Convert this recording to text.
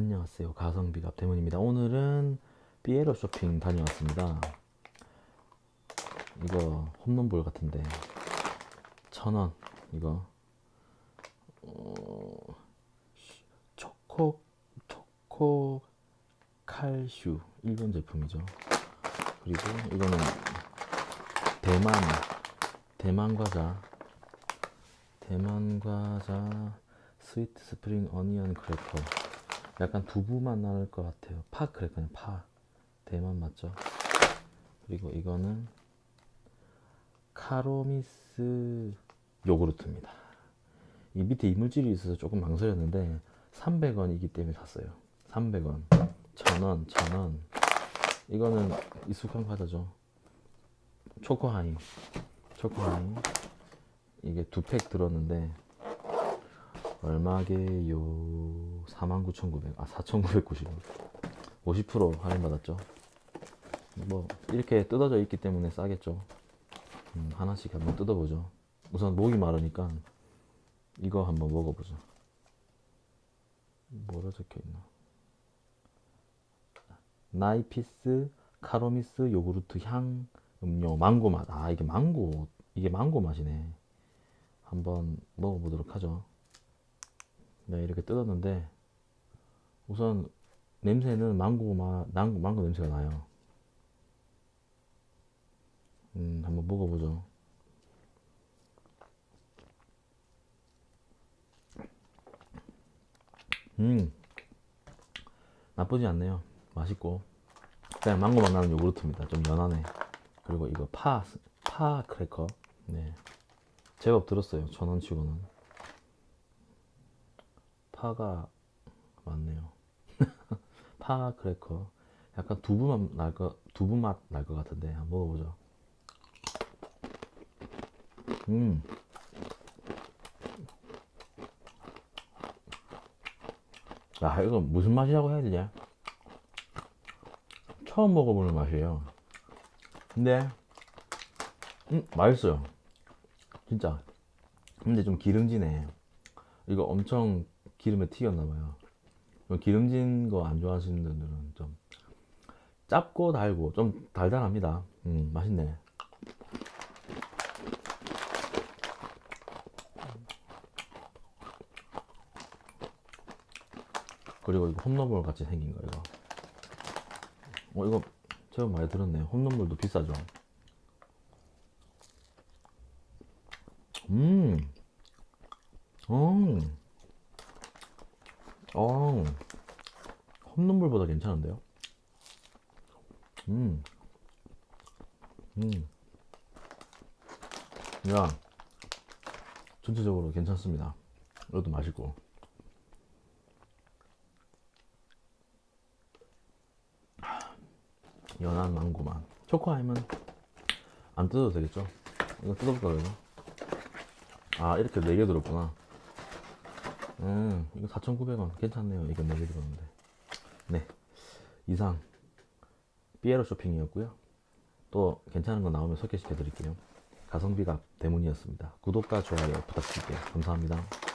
안녕하세요. 가성비갑 대문입니다. 오늘은 삐에로 쇼핑 다녀왔습니다. 이거 홈런볼 같은데 천원 이거 어, 초코 초코 칼슈 일본 제품이죠. 그리고 이거는 대만 대만 과자 대만 과자 스위트 스프링 어니언 크래커 약간 두부 맛 나는 것 같아요. 파 크래커는 파. 대만 맞죠? 그리고 이거는 카로미스 요구르트입니다. 이 밑에 이물질이 있어서 조금 망설였는데 300원이기 때문에 샀어요. 300원. 1000원 1000원. 이거는 익숙한 과자죠. 초코하니 초코하니 이게 두 팩 들었는데 얼마게요? 49,900. 아, 4,990원. 50% 할인 받았죠. 뭐 이렇게 뜯어져 있기 때문에 싸겠죠. 음, 하나씩 한번 뜯어보죠. 우선 목이 마르니까 이거 한번 먹어보죠. 뭐라 적혀 있나? 나이피스 카로미스 요구르트 향 음료 망고 맛. 아 이게 망고 이게 망고 맛이네. 한번 먹어보도록 하죠. 네, 이렇게 뜯었는데 우선 냄새는 망고 맛, 망고, 냄새가 나요. 음, 한번 먹어보죠. 음, 나쁘지 않네요. 맛있고 그냥 망고 맛 나는 요구르트입니다. 좀 연하네. 그리고 이거 파, 파 크래커. 네, 제법 들었어요. 천 원 치고는. 파가 많네요. 파 크래커. 약간 두부 맛 날 거, 두부 맛 날 것 같은데 한번 먹어보죠. 음. 야, 이거 무슨 맛이라고 해야 되냐? 처음 먹어보는 맛이에요. 근데, 음, 맛있어요. 진짜. 근데 좀 기름지네. 이거 엄청 기름에 튀겼나봐요. 기름진 거 안 좋아하시는 분들은 좀 짭고 달고 좀 달달합니다. 음, 맛있네. 그리고 이거 홈런볼 같이 생긴 거 이거. 어 이거 제가 많이 들었네요. 홈런볼도 비싸죠. 음, 음. 어, 홈런볼보다 괜찮은데요? 음, 음. 야, 전체적으로 괜찮습니다. 이것도 맛있고. 연한 망고만. 초코아임은 안 뜯어도 되겠죠? 이거 뜯어볼까, 그래서? 아, 이렇게 4개 들었구나. 음, 이거 4,900원. 괜찮네요. 이거 4개 들었는데. 네. 이상, 삐에로 쇼핑이었고요. 또 괜찮은 거 나오면 소개시켜 드릴게요. 가성비가 대문이었습니다. 구독과 좋아요 부탁드릴게요. 감사합니다.